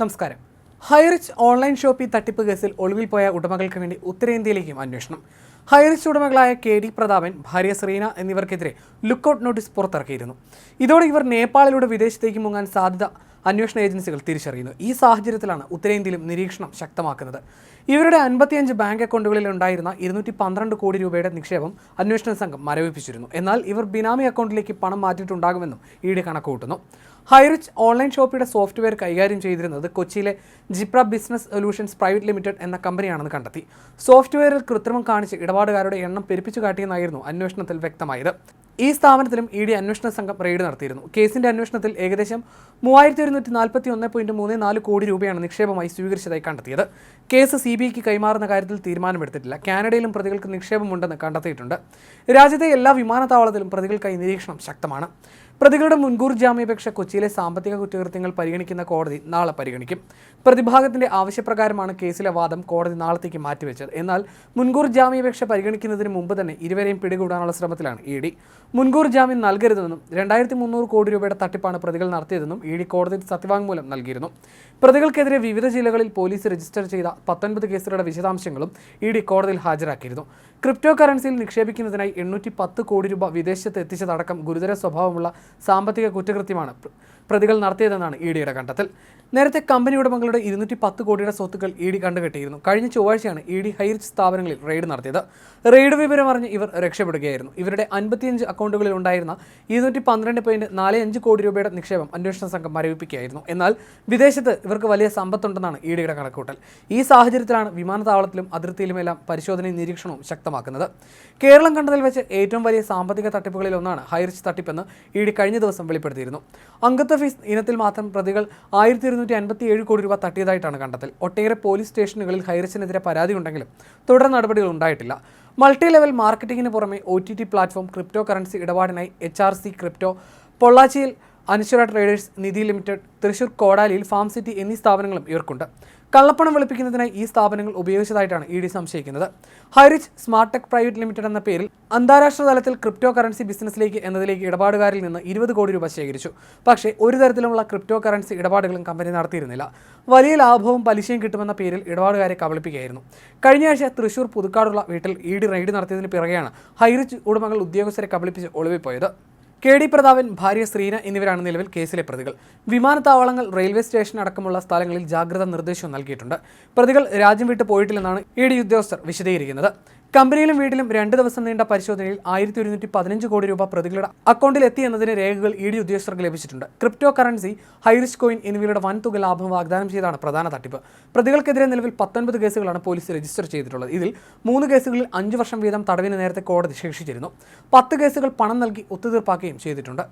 നമസ്കാരം. Highrich online shopping തട്ടിപ്പ് കേസിൽ ഒളിവിൽ പോയ ഉടമകൾക്ക് വേണ്ടി ഉത്തരേന്ത്യയിലേക്കും അന്വേഷണം. ഹൈറിച്ച് ഉടമകളായ കെ ഡി പ്രതാപൻ ഭാര്യ ശ്രീന എന്നിവർക്കെതിരെ ലുക്കൌട്ട് നോട്ടീസ് പുറത്തിറക്കിയിരുന്നു. ഇതോടെ ഇവർ നേപ്പാളിലൂടെ വിദേശത്തേക്ക് മുങ്ങാൻ സാധ്യത അന്വേഷണ ഏജൻസികൾ തിരിച്ചറിയുന്നു. ഈ സാഹചര്യത്തിലാണ് ഉത്തരേന്ത്യയിലും നിരീക്ഷണം ശക്തമാക്കുന്നത്. ഇവരുടെ അൻപത്തിയഞ്ച് ബാങ്ക് അക്കൗണ്ടുകളിൽ ഉണ്ടായിരുന്ന ഇരുന്നൂറ്റി പന്ത്രണ്ട് കോടി രൂപയുടെ നിക്ഷേപം അന്വേഷണ സംഘം മരവിപ്പിച്ചിരുന്നു. എന്നാൽ ഇവർ ബിനാമി അക്കൗണ്ടിലേക്ക് പണം മാറ്റിയിട്ടുണ്ടാകുമെന്നും ഇ ഡി കണക്കുകൂട്ടുന്നു. ഹൈറിച്ച് ഓൺലൈൻ ഷോപ്പിയുടെ സോഫ്റ്റ്വെയർ കൈകാര്യം ചെയ്തിരുന്നത് കൊച്ചിയിലെ Jipra business solutions private limited എന്ന കമ്പനിയാണെന്ന് കണ്ടെത്തി. സോഫ്റ്റ്വെയറിൽ കൃത്രിമം കാണിച്ച് ഇടപാടുകാരുടെ എണ്ണം പെരുപ്പിച്ചു കാട്ടിയെന്നായിരുന്നു അന്വേഷണത്തിൽ വ്യക്തമായത്. ഈ സ്ഥാപനത്തിലും ഇ ഡി അന്വേഷണ സംഘം റെയ്ഡ് നടത്തിയിരുന്നു. കേസിന്റെ അന്വേഷണത്തിൽ ഏകദേശം മൂവായിരത്തി ഒരുന്നൂറ്റി നാൽപ്പത്തി ഒന്ന് പോയിന്റ് മൂന്ന് നാല് കോടി രൂപയാണ് നിക്ഷേപമായി സ്വീകരിച്ചതായി കണ്ടെത്തിയത്. കേസ് സി ബി ഐക്ക് കൈമാറുന്ന കാര്യത്തിൽ തീരുമാനമെടുത്തിട്ടില്ല. കാനഡയിലും പ്രതികൾക്ക് നിക്ഷേപമുണ്ടെന്ന് കണ്ടെത്തിയിട്ടുണ്ട്. രാജ്യത്തെ എല്ലാ വിമാനത്താവളത്തിലും പ്രതികൾക്കായി നിരീക്ഷണം ശക്തമാണ്. പ്രതികളുടെ മുൻകൂർ ജാമ്യാപേക്ഷ കൊച്ചിയിലെ സാമ്പത്തിക കുറ്റകൃത്യങ്ങൾ പരിഗണിക്കുന്ന കോടതി നാളെ പരിഗണിക്കും. പ്രതിഭാഗത്തിന്റെ ആവശ്യപ്രകാരമാണ് കേസിലെ വാദം കോടതി നാളത്തേക്ക് മാറ്റിവെച്ചത്. എന്നാൽ മുൻകൂർ ജാമ്യാപേക്ഷ പരിഗണിക്കുന്നതിന് മുമ്പ് തന്നെ ഇരുവരെയും പിടികൂടാനുള്ള ശ്രമത്തിലാണ് ഇ ഡി. മുൻകൂർ ജാമ്യം നൽകരുതെന്നും രണ്ടായിരത്തി മുന്നൂറ് കോടി രൂപയുടെ തട്ടിപ്പാണ് പ്രതികൾ നടത്തിയതെന്നും ഇ ഡി കോടതിയിൽ സത്യവാങ്മൂലം നൽകിയിരുന്നു. പ്രതികൾക്കെതിരെ വിവിധ ജില്ലകളിൽ പോലീസ് രജിസ്റ്റർ ചെയ്ത പത്തൊൻപത് കേസുകളുടെ വിശദാംശങ്ങളും ഇ ഡി കോടതിയിൽ ഹാജരാക്കിയിരുന്നു. ക്രിപ്റ്റോ കറൻസിയിൽ നിക്ഷേപിക്കുന്നതിനായി എണ്ണൂറ്റി പത്ത് കോടി രൂപ വിദേശത്ത് എത്തിച്ചതടക്കം ഗുരുതര സ്വഭാവമുള്ള സാമ്പത്തിക കുറ്റകൃത്യമാണ്. പ്രതികൾ നടത്തിയതെന്നാണ് ഇ ഡിയുടെ കണ്ടെത്തൽ. നേരത്തെ കമ്പനി ഉടമകളുടെ ഇരുന്നൂറ്റി പത്ത് കോടിയുടെ സ്വത്തുക്കൾ ഇ ഡി കണ്ടുകെട്ടിയിരുന്നു. കഴിഞ്ഞ ചൊവ്വാഴ്ചയാണ് ഇ ഡി ഹൈറിച്ച് സ്ഥാപനങ്ങളിൽ റെയ്ഡ് നടത്തിയത്. റെയ്ഡ് വിവരം അറിഞ്ഞ് ഇവർ രക്ഷപ്പെടുകയായിരുന്നു. ഇവരുടെ അൻപത്തിയഞ്ച് അക്കൗണ്ടുകളിൽ ഉണ്ടായിരുന്ന ഇരുന്നൂറ്റി പന്ത്രണ്ട് പോയിന്റ് നാല് അഞ്ച് കോടി രൂപയുടെ നിക്ഷേപം അന്വേഷണ സംഘം മരവിപ്പിക്കുകയായിരുന്നു. എന്നാൽ വിദേശത്ത് ഇവർക്ക് വലിയ സമ്പത്തുണ്ടെന്നാണ് ഇ ഡിയുടെ കണക്കൂട്ടൽ ഈ സാഹചര്യത്തിലാണ് വിമാനത്താവളത്തിലും അതിർത്തിയിലുമെല്ലാം പരിശോധനയും നിരീക്ഷണവും ശക്തമാക്കുന്നത്. കേരളം കണ്ടതിൽ വെച്ച് ഏറ്റവും വലിയ സാമ്പത്തിക തട്ടിപ്പുകളിൽ ഒന്നാണ് ഹൈറിച്ച് തട്ടിപ്പെന്ന് ഇ ഡി കഴിഞ്ഞ ദിവസം വെളിപ്പെടുത്തിയിരുന്നു. അംഗത്വ ഫീസ് ഇനത്തിൽ മാത്രം പ്രതികൾ ആയിരത്തി ഇരുന്നൂറ്റി അൻപത്തി ഏഴ് കോടി രൂപ തട്ടിയതായിട്ടാണ് കണ്ടെത്തൽ. ഒട്ടേറെ പോലീസ് സ്റ്റേഷനുകളിൽ ഹൈറസിനെതിരെ പരാതി ഉണ്ടെങ്കിലും തുടർ നടപടികൾ ഉണ്ടായിട്ടില്ല. മൾട്ടി ലെവൽ മാർക്കറ്റിംഗിന് പുറമെ O T T platform crypto currency ഇടപാടിനായി H R C crypto പൊള്ളാച്ചിയിൽ അനശ്വര ട്രേഡേഴ്സ് നിധി ലിമിറ്റഡ് തൃശൂർ കോടാലിയിൽ ഫാം സിറ്റി എന്നീ സ്ഥാപനങ്ങളും ഇവർക്കുണ്ട് കള്ളപ്പണം വെളുപ്പിക്കുന്നതിനായി ഈ സ്ഥാപനങ്ങൾ ഉപയോഗിച്ചതായിട്ടാണ് ഇ ഡി സംശയിക്കുന്നത്. Highrich smart tech private limited എന്ന പേരിൽ അന്താരാഷ്ട്ര തലത്തിൽ ക്രിപ്റ്റോ കറൻസി ബിസിനസ്സിലേക്ക് എന്നതിലേക്ക് ഇടപാടുകാരിൽ നിന്ന് ഇരുപത് കോടി രൂപ ശേഖരിച്ചു. പക്ഷേ ഒരു തരത്തിലുമുള്ള ക്രിപ്റ്റോ കറൻസി ഇടപാടുകളും കമ്പനി നടത്തിയിരുന്നില്ല. വലിയ ലാഭവും പലിശയും കിട്ടുമെന്ന പേരിൽ ഇടപാടുകാരെ കബളിപ്പിക്കുകയായിരുന്നു. കഴിഞ്ഞയാഴ്ച തൃശൂർ പുതുക്കാടുള്ള വീട്ടിൽ ഇ ഡി റെയ്ഡ് നടത്തിയതിന് പിറകെയാണ് ഹൈറിച്ച് ഉടമകൾ ഉദ്യോഗസ്ഥരെ കബളിപ്പിച്ച് ഒളിവിൽ പോയത്. കെ ഡി പ്രതാപൻ ഭാര്യ ശ്രീന എന്നിവരാണ് നിലവിൽ കേസിലെ പ്രതികൾ. വിമാനത്താവളങ്ങൾ റെയിൽവേ സ്റ്റേഷൻ അടക്കമുള്ള സ്ഥലങ്ങളിൽ ജാഗ്രതാ നിർദ്ദേശവും നൽകിയിട്ടുണ്ട്. പ്രതികൾ രാജ്യം വിട്ടു പോയിട്ടില്ലെന്നാണ് ഇ ഡി ഉദ്യോഗസ്ഥർ വിശദീകരിക്കുന്നത്. കമ്പനിയിലും വീട്ടിലും രണ്ട് ദിവസം നീണ്ട പരിശോധനയിൽ ആയിരത്തി ഒരുന്നൂറ്റി പതിനഞ്ച് കോടി രൂപ പ്രതികളുടെ അക്കൗണ്ടിൽ എത്തി എന്നതിന് രേഖകൾ ഇ ഡി ഉദ്യോഗസ്ഥർക്ക് ലഭിച്ചിട്ടുണ്ട്. ക്രിപ്റ്റോ കറൻസി ഹൈറിസ് കോയിൻ എന്നിവയുടെ വൻതുക ലാഭം വാഗ്ദാനം ചെയ്താണ് പ്രധാന തട്ടിപ്പ്. പ്രതികൾക്കെതിരെ നിലവിൽ പത്തൊൻപത് കേസുകളാണ് പോലീസ് രജിസ്റ്റർ ചെയ്തിട്ടുള്ളത്. ഇതിൽ മൂന്ന് കേസുകളിൽ അഞ്ച് വർഷം വീതം തടവിന് നേരത്തെ കോടതി ശിക്ഷിച്ചിരുന്നു. പത്ത് കേസുകൾ പണം നൽകി ഒത്തുതീർപ്പാക്കുകയും ചെയ്തിട്ടുണ്ട്.